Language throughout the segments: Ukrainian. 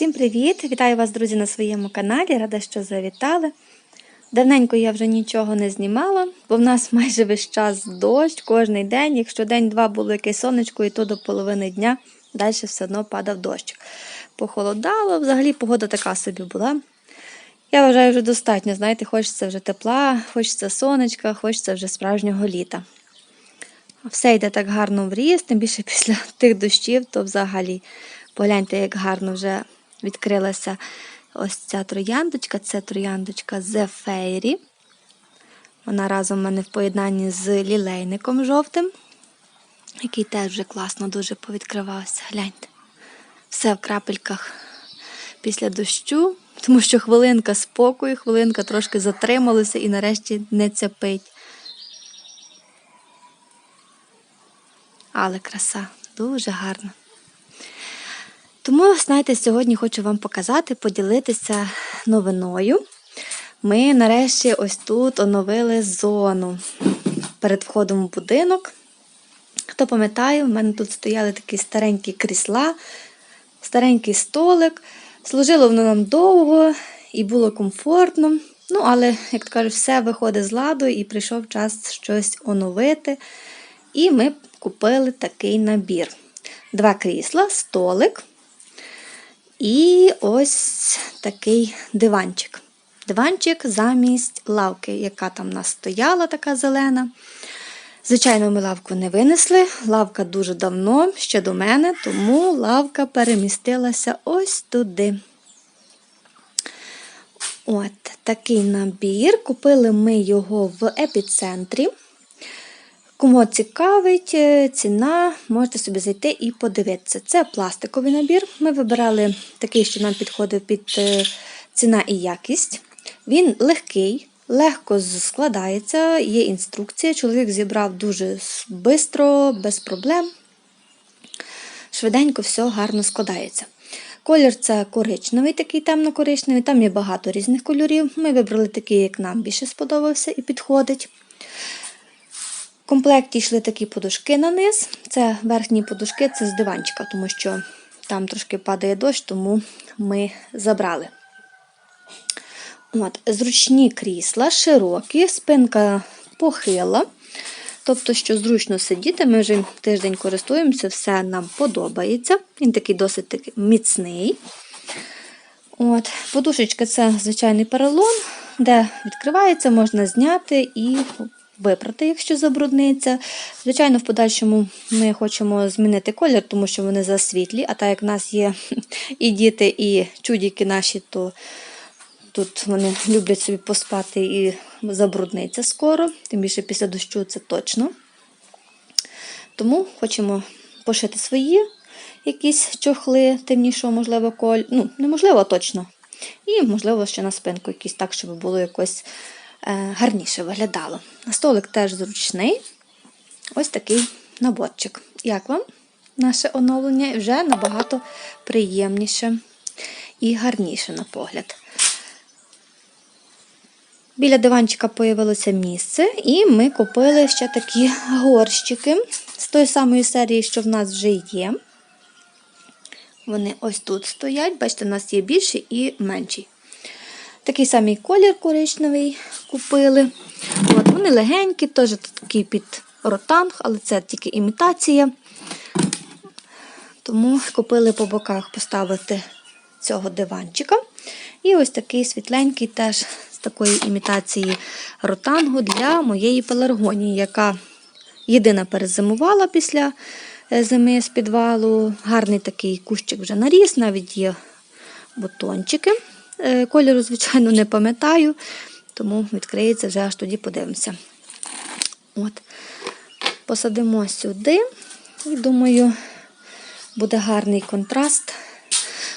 Всім привіт! Вітаю вас, друзі, на своєму каналі. Рада, що завітали. Давненько я вже нічого не знімала, бо в нас майже весь час дощ кожний день. Якщо день-два було якесь сонечко, і то до половини дня далі все одно падав дощ. Похолодало, взагалі погода така собі була. Я вважаю, вже достатньо. Знаєте, хочеться вже тепла, хочеться сонечка, хочеться вже справжнього літа. Все йде так гарно в ріст, тим більше після тих дощів, то взагалі. Погляньте, як гарно вже відкрилася ось ця трояндочка. Це трояндочка The Fairy. Вона разом в мене в поєднанні з лілейником жовтим, який теж вже класно дуже повідкривався. Гляньте. Все в крапельках після дощу, тому що хвилинка спокою, хвилинка трошки затрималася і нарешті не цепить. Але краса дуже гарна. Тому, знаєте, сьогодні хочу вам показати, поділитися новиною. Ми нарешті ось тут оновили зону перед входом в будинок. Хто пам'ятає, в мене тут стояли такі старенькі крісла, старенький столик. Служило воно нам довго і було комфортно. Ну, але, як то кажуть, все виходить з ладу і прийшов час щось оновити. І ми купили такий набір: два крісла, столик. І ось такий диванчик. Диванчик замість лавки, яка там у нас стояла, така зелена. Звичайно, ми лавку не винесли. Лавка дуже давно, ще до мене, тому лавка перемістилася ось туди. От такий набір. Купили ми його в епіцентрі. Кому цікавить е, ціна, можете собі зайти і подивитися. Це пластиковий набір. Ми вибирали такий, що нам підходив під е, ціна і якість. Він легкий, легко складається, є інструкція. Чоловік зібрав дуже швидко, без проблем. Швиденько все гарно складається. Колір це коричневий, такий темно-коричневий, там є багато різних кольорів. Ми вибрали такий, як нам більше сподобався і підходить. Комплекті йшли такі подушки на низ. Це верхні подушки, це з диванчика, тому що там трошки падає дощ, тому ми забрали. От, Зручні крісла, широкі, спинка похила. Тобто, що зручно сидіти, ми вже тиждень користуємося, все нам подобається. Він такий досить такий міцний. От, Подушечка це звичайний поролон, де відкривається, можна зняти і випрати, якщо забрудниться. Звичайно, в подальшому ми хочемо змінити колір, тому що вони засвітлі, а так як в нас є і діти, і чудіки наші, то тут вони люблять собі поспати і забрудниться скоро, тим більше після дощу це точно. Тому хочемо пошити свої якісь чохли темнішого, можливо, коль. Ну, неможливо точно. І, можливо, ще на спинку якісь так, щоб було якось гарніше виглядало. Столик теж зручний. Ось такий наборчик. Як вам наше оновлення? Вже набагато приємніше і гарніше на погляд. Біля диванчика появилося місце, і ми купили ще такі горщики з тої самої серії, що в нас вже є. Вони ось тут стоять, бачите, у нас є більші і менші. Такий самий колір коричневий купили. От, Вони легенькі, теж такий під ротанг, але це тільки імітація. Тому купили по боках поставити цього диванчика. І ось такий світленький теж з такої імітації ротангу для моєї пеларгонії, яка єдина перезимувала після зими з підвалу. Гарний такий кущик вже наріс, навіть є бутончики. Кольору, звичайно, не пам'ятаю, тому відкриється вже аж тоді подивимося. От. Посадимо сюди, і думаю, буде гарний контраст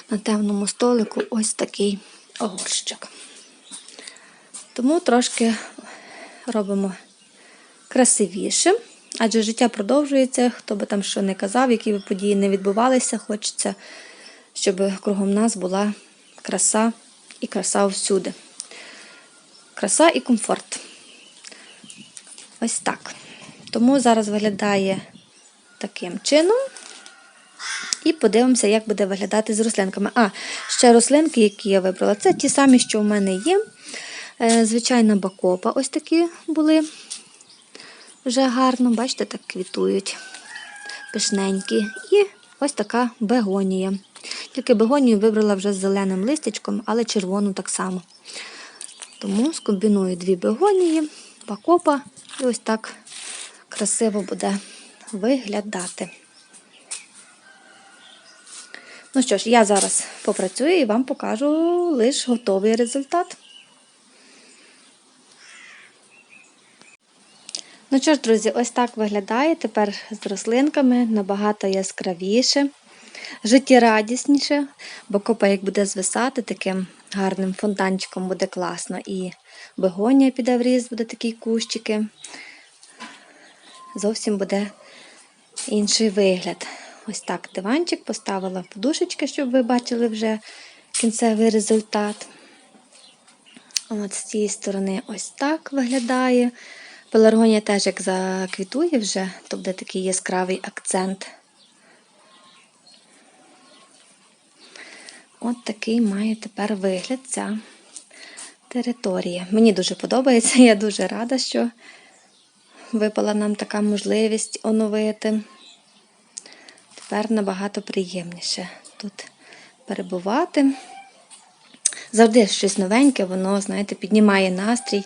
на темному столику ось такий огурщик. Тому трошки робимо красивіше, адже життя продовжується, хто би там що не казав, які б події не відбувалися, хочеться, щоб кругом нас була краса і краса всюди. Краса і комфорт. Ось так. Тому зараз виглядає таким чином. І подивимося, як буде виглядати з рослинками. А, ще рослинки, які я вибрала, це ті самі, що в мене є. Е, Звичайна бакопа, ось такі були. Вже гарно, бачите, так квітують. Пишненькі. І ось така бегонія. Тільки бегонію вибрала вже з зеленим листячком, але червону так само. Тому скомбіную дві бегонії, бакопа, і ось так красиво буде виглядати. Ну що ж, я зараз попрацюю і вам покажу лише готовий результат. Ну що ж, друзі, ось так виглядає тепер з рослинками набагато яскравіше, життєрадісніше, бо копа, як буде звисати, таким гарним фонтанчиком буде класно. І бегонія піде в ріст, буде такі кущики. Зовсім буде інший вигляд. Ось так диванчик поставила подушечки, щоб ви бачили вже кінцевий результат. От з цієї сторони ось так виглядає. Пеларгонія теж як заквітує вже, то буде такий яскравий акцент. От такий має тепер вигляд ця територія. Мені дуже подобається, я дуже рада, що випала нам така можливість оновити. Тепер набагато приємніше тут перебувати. Завжди щось новеньке, воно, знаєте, піднімає настрій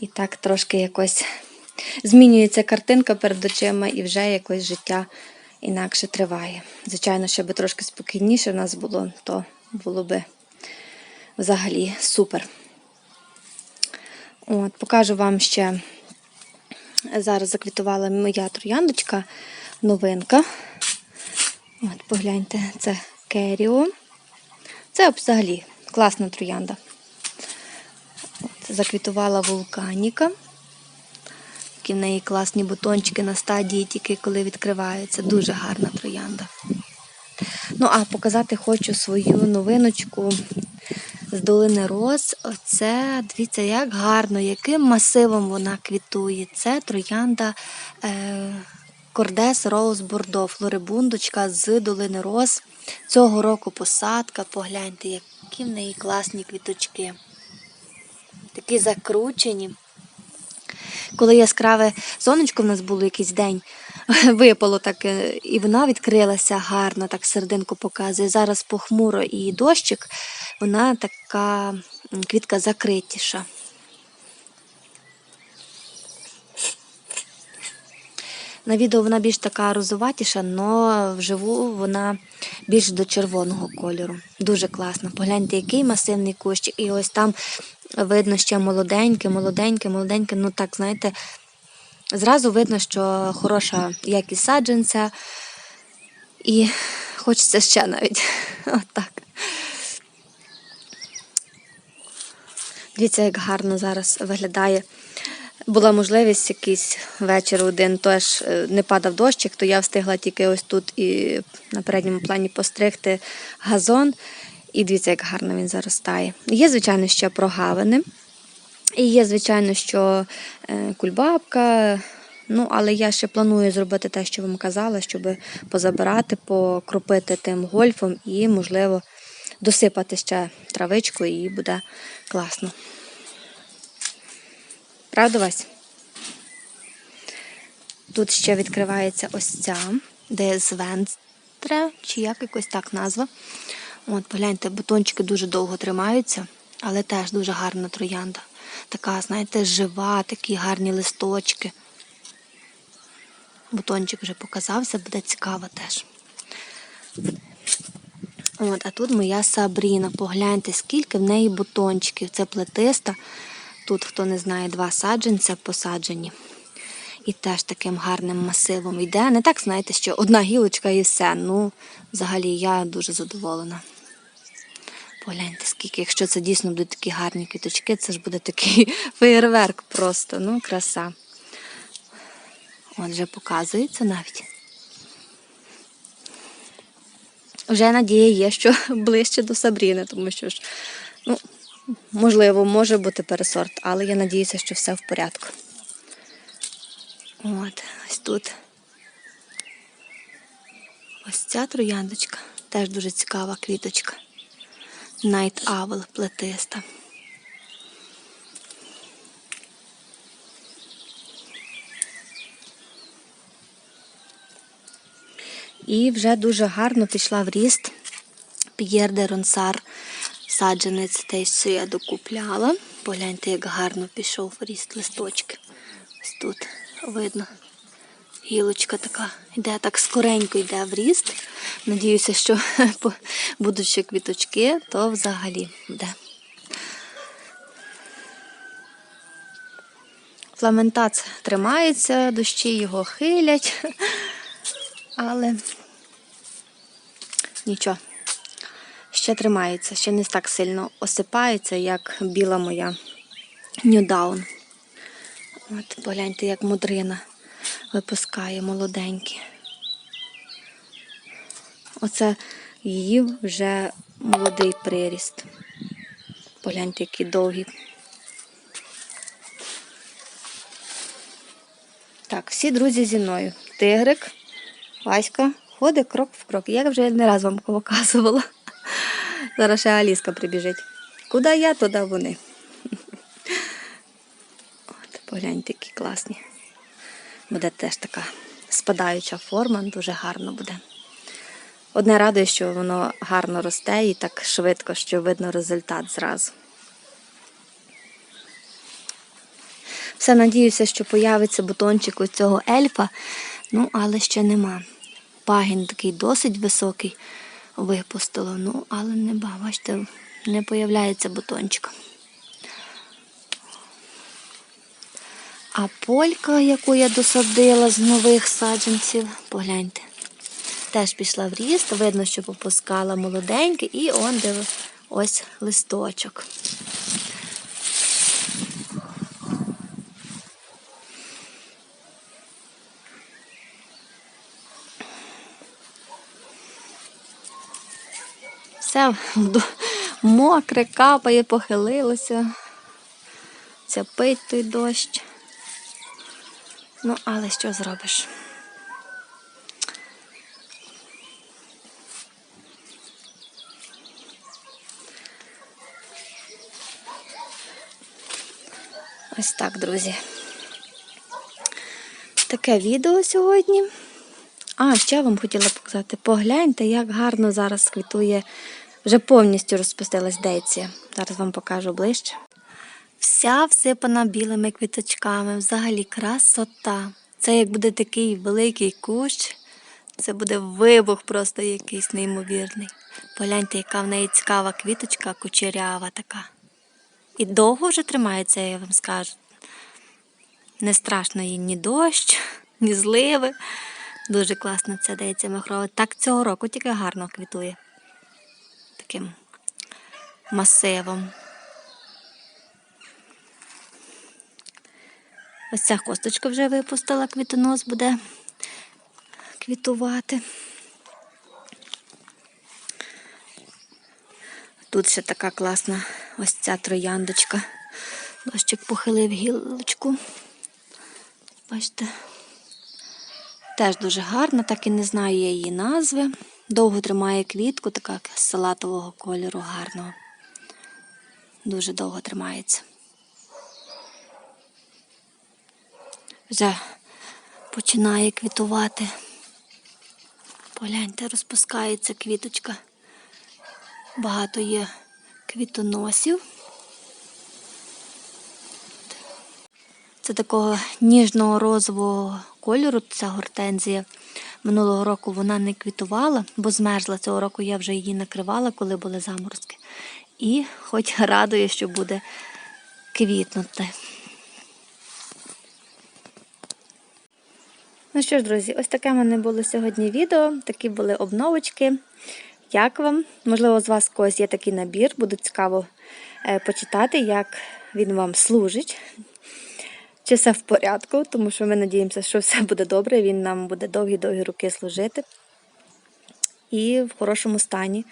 і так трошки якось змінюється картинка перед очима і вже якось життя інакше триває. Звичайно, щоб трошки спокійніше в нас було, то було би взагалі супер. От, покажу вам ще. Зараз заквітувала моя трояндочка, новинка. От, погляньте, це Керіо. Це взагалі класна троянда. От, заквітувала вулканіка. Такі в неї класні бутончики на стадії, тільки коли відкриваються. Дуже гарна троянда. Ну, а показати хочу свою новиночку з долини Роз. Оце, дивіться, як гарно, яким масивом вона квітує. Це троянда е, Кордес Роуз Бордо, флорибундочка з долини Роз. Цього року посадка. Погляньте, які в неї класні квіточки. Такі закручені. Коли яскраве сонечко в нас було якийсь день, випало так, е, і вона відкрилася гарно, так серединку показує. Зараз похмуро і дощик, вона така квітка закритіша. На відео вона більш така розуватіша, але вживу вона більш до червоного кольору. Дуже класно. Погляньте, який масивний кущик. І ось там видно ще молоденьке, молоденьке, молоденьке. Ну так, знаєте, зразу видно, що хороша якість саджанця. І хочеться ще навіть. Отак. Дивіться, як гарно зараз виглядає. Була можливість якийсь вечір один, теж е, не падав дощик, то я встигла тільки ось тут і на передньому плані постригти газон. І дивіться, як гарно він заростає. Є, звичайно, ще прогавини. І є, звичайно, що е, кульбабка. Ну, але я ще планую зробити те, що вам казала, щоб позабирати, покропити тим гольфом і, можливо, досипати ще травичку, і буде класно. Правда, Вась? Тут ще відкривається ось ця, де звенстре, чи як якось так назва. От, погляньте, бутончики дуже довго тримаються, але теж дуже гарна троянда. Така, знаєте, жива, такі гарні листочки. Бутончик вже показався, буде цікаво теж. От, а тут моя Сабріна. Погляньте, скільки в неї бутончиків. Це плетиста. Тут, хто не знає, два саджанця посаджені. І теж таким гарним масивом йде. Не так, знаєте, що одна гілочка і все. Ну, взагалі, я дуже задоволена. Погляньте, скільки, якщо це дійсно будуть такі гарні квіточки, це ж буде такий феєрверк просто. Ну, краса. От вже показується навіть. Вже надія є, що ближче до Сабріни, тому що ж, ну, можливо, може бути пересорт, але я надіюся, що все в порядку. От, ось тут. Ось ця трояндочка теж дуже цікава квіточка. Night Owl плетиста. І вже дуже гарно пішла в ріст П'єр де Ронсар. Саджанець той, що я докупляла. Погляньте, як гарно пішов в ріст листочки. Ось тут видно. Гілочка така йде так скоренько йде в ріст. Надіюся, що будуть ще квіточки, то взагалі буде. Фламентац тримається, дощі його хилять, але нічого. Ще тримається, ще не так сильно осипається, як біла моя Ньюдаун. От погляньте, як мудрина випускає молоденькі. Оце її вже молодий приріст. Погляньте, які довгі. Так, всі друзі зі мною. Тигрик, Васька, ходить крок в крок. Я вже не раз вам показувала. Зараз ще Аліска прибіжить. Куди я, туди вони. От, погляньте, які класні. Буде теж така спадаюча форма, дуже гарно буде. Одне радує, що воно гарно росте і так швидко, що видно результат зразу. Все надіюся, що появиться бутончик у цього ельфа, ну, але ще нема. Пагін такий досить високий випустило, ну, але не бачите, не появляється бутончик. А полька, яку я досадила з нових саджанців, погляньте, теж пішла в ріст, видно, що попускала молоденький, і он де ось листочок. Все мокре, капає, похилилося. Цяпить той дощ. Ну, але що зробиш? Ось так, друзі. Таке відео сьогодні. А, ще вам хотіла показати. Погляньте, як гарно зараз квітує, вже повністю розпустилась дейція. Зараз вам покажу ближче. Вся всипана білими квіточками, взагалі красота. Це як буде такий великий кущ, це буде вибух просто якийсь неймовірний. Погляньте, яка в неї цікава квіточка, кучерява така. І довго вже тримається, я вам скажу. Не страшно їй ні дощ, ні зливи. Дуже класно це дається махрова. Так цього року тільки гарно квітує. Таким масивом. Ось ця косточка вже випустила, квітонос буде квітувати. Тут ще така класна ось ця трояндочка. Дощик похилив гілочку. Бачите? Теж дуже гарна, так і не знаю я її назви. Довго тримає квітку, така салатового кольору гарного. Дуже довго тримається. Вже починає квітувати. Погляньте, розпускається квіточка. Багато є квітоносів. Це такого ніжного розового кольору ця гортензія. Минулого року вона не квітувала, бо змерзла. Цього року я вже її накривала, коли були заморозки. І хоч радує, що буде квітнути. Ну що ж, друзі, ось таке в мене було сьогодні відео. Такі були обновочки. Як вам? Можливо, з вас когось є такий набір, буде цікаво е, почитати, як він вам служить. Чи все в порядку, тому що ми надіємося, що все буде добре, він нам буде довгі-довгі роки служити. І в хорошому стані.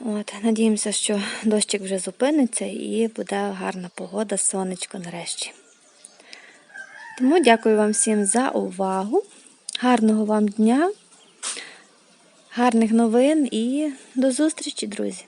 От, надіємося, що дощик вже зупиниться і буде гарна погода, сонечко нарешті. Тому дякую вам всім за увагу. Гарного вам дня, гарних новин і до зустрічі, друзі!